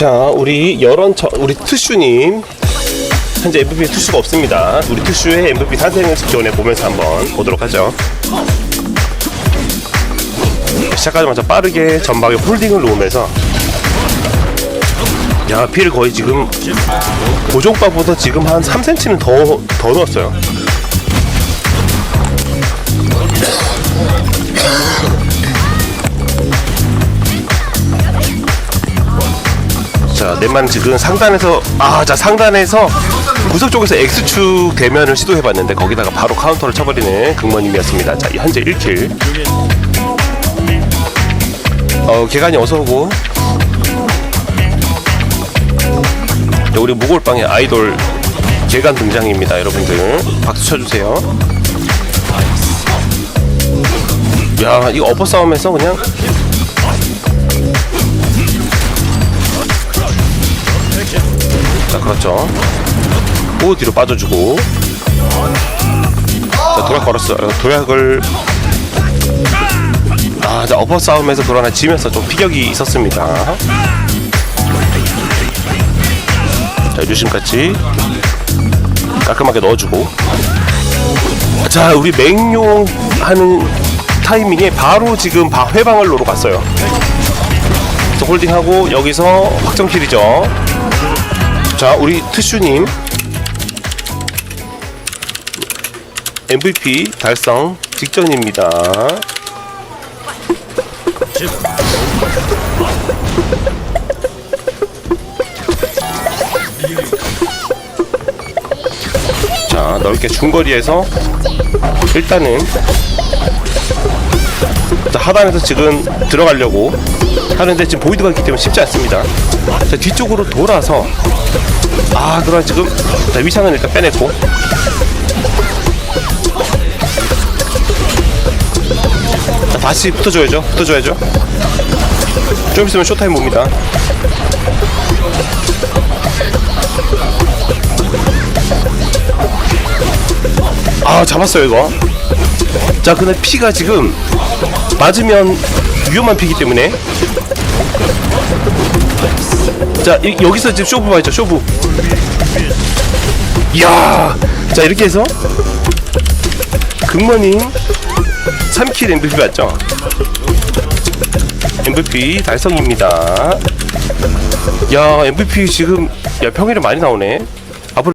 자, 우리 저, 우리 투슈님 현재 MVP 투슈가 없습니다. 우리 투슈의 MVP 탄생을 지켜내 보면서 한번 보도록 하죠. 시작하자마자 빠르게 전방에 홀딩을 놓으면서 야 피를 거의 지금 고종바보다 지금 한 3cm는 더, 더 넣었어요. 자, 넷만 지금 상단에서 아, 자 상단에서 구석 쪽에서 X축 대면을 시도해봤는데 거기다가 바로 카운터를 쳐버리는 극모님이었습니다. 자, 현재 1킬. 어, 개간이 어서 오고. 자, 우리 무골방의 아이돌 개간 등장입니다, 여러분들. 박수 쳐주세요. 야, 이거 어퍼 싸움에서 그냥 자 그렇죠. 오 뒤로 빠져주고. 자 도약 걸었어요. 도약을 아자 어퍼 싸움에서 그러나 지면서 좀 피격이 있었습니다. 자 유심같이 깔끔하게 넣어주고. 자 우리 맹용 하는 타이밍에 바로 지금 바 회방을 놓으러 갔어요. 홀딩하고 여기서 확정킬이죠 자, 우리 트슈님 MVP 달성 직전입니다. 자, 넓게 중거리에서 일단은 자, 하단에서 지금 들어가려고 하는데 지금 보이드가 있기 때문에 쉽지 않습니다. 자, 뒤쪽으로 돌아서 아, 그러나 지금 자, 위상은 일단 빼냈고 자, 다시 붙어줘야죠. 붙어줘야죠. 좀 있으면 쇼타임 옵니다. 아, 잡았어요, 이거. 자, 근데 피가 지금 맞으면 위험한 피기 때문에 자 이- 여기서 지금 쇼부 봐야죠 쇼부. 이야 자 이렇게 해서 극머님 3킬 MVP 맞죠? MVP 달성입니다. 야 MVP 지금 야 평일에 많이 나오네